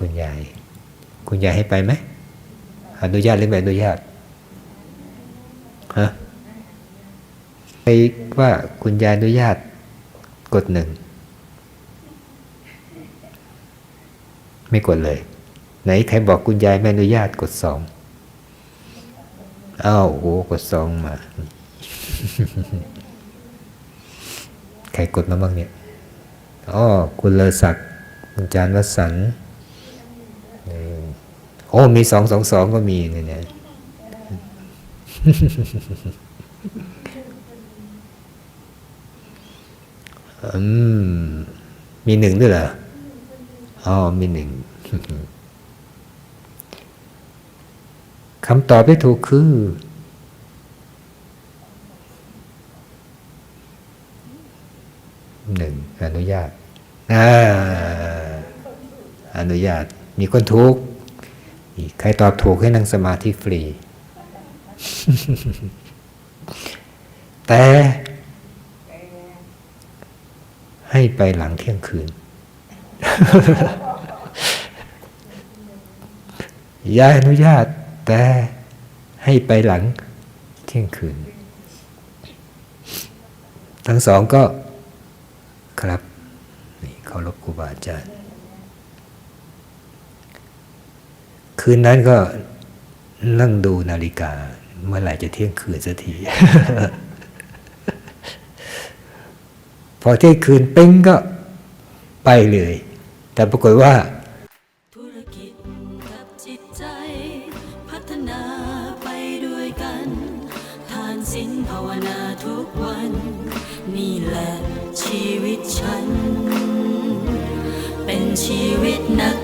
คุณยาย คุณยายให้ไปไหมอนุญาตหรือไม่อนุญาตฮะไปว่าคุณยายอนุญาตกดหนึ่งไม่กดเลย ไหนใครบอกคุณยายไม่อนุญาตกดสองอ้าวโอ้กดสองมา ใครกดมาบ้างเนี่ยอ๋อคุณเลอศักดิ์คุณจานวสันต์นี่ โอ้มีสองสองสองก็มีเนี่ยเนี่ยมีหนึ่งด้วยเหรอ อ๋อ มีหนึ่งคำตอบที่ถูกคือ หนึ่งอนุญาตอาอนุญาต มีคนถูก อีก ใครตอบถูกให้นั่งสมาธิฟรี แต่ให้ไปหลังเที่ยงคืน ยายอนุญาต แต่ให้ไปหลังเที่ยงคืน ทั้งสองก็ครับ นี่เคารพครูบาอาจารย์ คืนนั้นก็นั่งดูนาฬิกา เมื่อไหร่จะเที่ยงคืนสักที พอเที่ยงคืนเป้งก็ไปเลย แต่ปรากฏว่าธุรกิจกับจิตใจพัฒนาไปด้วยกันทานศีลภาวนาทุกวัน นี่แหละชีวิตฉัน เป็นชีวิตนัก